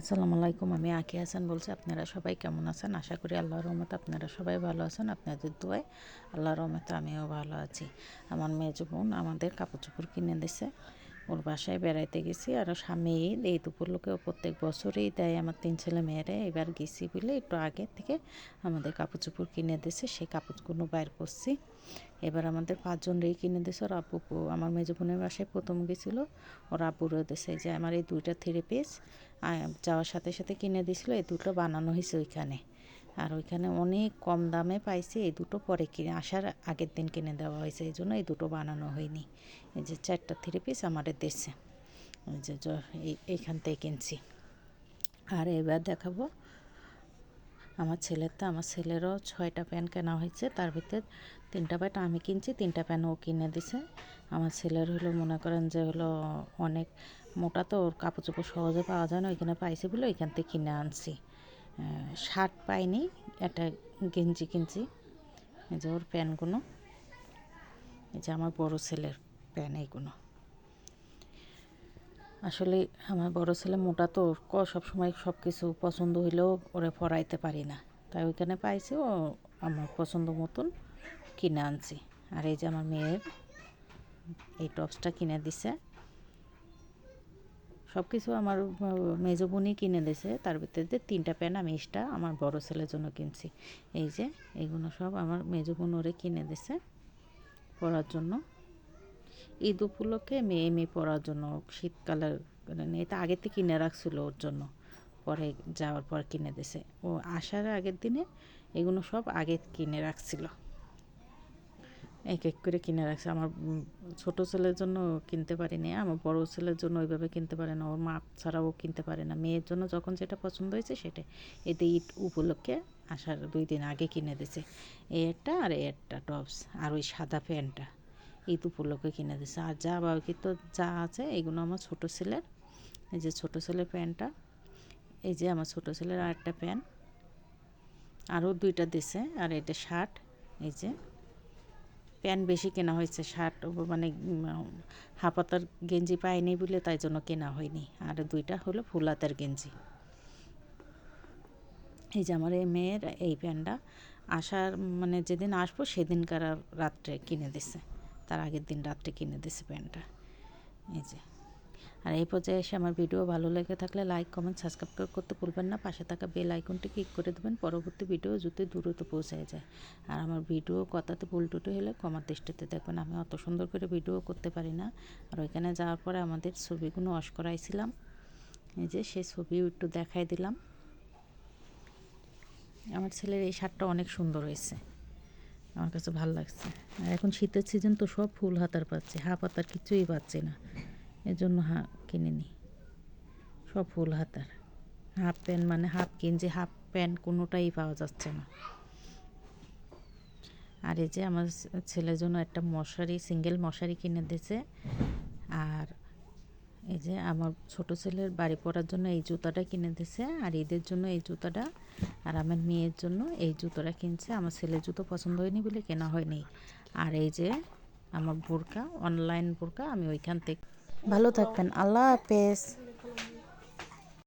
আসসালামু আলাইকুম, আমি আঁকি হাসান বলছি। আপনারা সবাই কেমন আছেন? আশা করি আল্লাহর রহমতে আপনারা সবাই ভালো আছেন। আপনাদের দোয়ায় আল্লাহর রহমতে আমিও ভালো আছি। আমার মেয়ে বোন আমাদের কাপড় চোপড় কিনে দিছে। ওর বাসায় বেড়াইতে গেছি আর স্বামী এই দুপুর লোকেও প্রত্যেক বছরেই দেয়। আমার তিন ছেলে মেয়েরে এবার গেছি বলে একটু আগে থেকে আমাদের কাপড় চোপড় কিনে দিছে। সেই কাপড়গুলো বাইর করছি। এবার আমাদের পাঁচজন রেই কিনে দিছে। ওর আব্বু, আমার মেজো বোনের বাসায় প্রথম গেছিল। ওর আব্বুরও দিছে। যে আমার এই দুইটা থ্রি পিস যাওয়ার সাথে সাথে কিনে দিছিল এই দুটো বানানো হয়েছে ওইখানে। আর ওইখানে অনেক কম দামে পাইছি, এই দুটো পরে কিনে, আসার আগের দিন কিনে দেওয়া হয়েছে, এই জন্য এই দুটো বানানো হয়নি। এই যে চারটা থ্রি পিস আমাদের দেশে, এই যে এইখান থেকে কিনছি। আর এবার দেখাবো আমার ছেলের তো, আমার ছেলেরও ছয়টা প্যান্ট কেনা হয়েছে, তার ভিতরে তিনটা প্যান্ট আমি কিনছি, তিনটা প্যান্ট ও কিনে দিছে। আমার ছেলের হলো, মনে করেন যে হলো, অনেক মোটা তো, ওর কাপড় চোপড় সহজে পাওয়া যায় না, ওইখানে পাইছি বলে ওইখান থেকে কিনে আনছি। শার্ট পাইনি, একটা গেঞ্জি কিনছি, এই যে ওর প্যান্টগুলো এই যে আমার বড় ছেলের প্যান্ট এইগুলো। আসলে আমার বড় ছেলে মোটা তো, ক, সবসময় সব কিছু পছন্দ হইলেও ওরে পরাইতে পারি না। তাই ওইখানে পাইছি, ও আমার পছন্দ মতন কিনে আনছি। আর এই যে আমার মেয়ের এই টপসটা কিনে দিছে। সব কিছু আমার মেজো বোনই কিনে দিছে। তার ভিতরে তিনটা প্যান্ট আমি এক্সট্রা আমার বড় ছেলের জন্য কিনছি। এই যে এইগুলো সব আমার মেজো বোন ওরে কিনে দিছে পরার জন্য। ঈদ উপলক্ষে মেয়ে মেয়ে পরার জন্য শীতকালের মানে এটা আগে থেকে কিনে রাখছিল ওর জন্য। পরে যাওয়ার পর কিনে দিছে। ও আসার আগের দিনে এগুলো সব আগে কিনে রাখছিল। এক এক করে কিনে রাখছে। আমার ছোট ছেলের জন্য কিনতে পারিনি, আমার বড় ছেলের জন্য ওইভাবে কিনতে পারে না। ওর মা ছাড়াও কিনতে পারে না। মেয়ের জন্য যখন যেটা পছন্দ হয়েছে সেটা। এতে ঈদ উপলক্ষে আসার দুই দিন আগে কিনে দিছে। এই একটা আর এই একটা টপস আর ওই সাদা প্যান্টটা। ঈদ উপলক্ষে কিনে দিছে। আর যা বাকি তো যা আছে, এগুলো আমার ছোট ছেলের। এই যে ছোট ছেলের প্যান্টটা, এই যে আমার ছোট ছেলের আর একটা প্যান্ট আরও দুইটা দিছে, আর এটা শার্ট, এই যে। প্যান্ট বেশি কেনা হয়েছে, শার্ট মানে হাফাতার গেঞ্জি পাইনি বলে তাই জন্য কেনা হয়নি। আর দুইটা হলো ফুল হাতের গেঞ্জি। এই যে আমার এই মেয়ের এই প্যান্টটা আসার মানে যেদিন আসব সেদিনকার রাত্রে কিনে দিছে। তার আগের দিন রাত্রে কিনে দিছে প্যান্টটা। এই যে। আর এই পর্যায়ে এসে আমার ভিডিও ভালো লেগে থাকলে লাইক, কমেন্ট, সাবস্ক্রাইব করতে ভুলবেন না। পাশে থাকা বেল আইকনটি ক্লিক করে দেবেন। পরবর্তী ভিডিও যদি দ্রুত পৌঁছায় যায়। আর আমার ভিডিও কথাতে ভুল টুটু হলে কমার দৃষ্টিতে দেখবেন। আমি অত সুন্দর করে ভিডিও করতে পারি না। আর ওইখানে যাওয়ার পরে আমাদের ছবিগুলো অস করাইছিলাম। এই যে সেই ছবিও একটু দেখাই দিলাম। আমার ছেলের এই শার্টটা অনেক সুন্দর হয়েছে। আমার কাছে ভালো লাগছে। আর এখন শীতের সিজন তো সব ফুল হাতার পাচ্ছে হাফ হাতার কিছুই পাচ্ছে না। এজন্য হা কিনে নিই সব ফুল হাতার। হাফ প্যান্ট মানে হাফ গেঞ্জি, হাফ প্যান্ট কোনোটাই পাওয়া যাচ্ছে না। আর এই যে আমার ছেলের জন্য একটা মশারি, সিঙ্গেল মশারি কিনে দিয়েছে। আর এই যে আমার ছোট ছেলের বাড়ি পড়ার জন্য এই জুতাটা কিনে দিছে, আর ঈদের জন্য এই জুতাটা, আর আমার মেয়ের জন্য এই জুতোটা কিনছে। আমার ছেলের জুতো পছন্দ হয়নি বলে কেনা হয়নি। আর এই যে আমার বোরকা অনলাইন বোরকা, আমি ওইখান থেকে ভালো থাকবেন। আল্লাহ হাফেজ।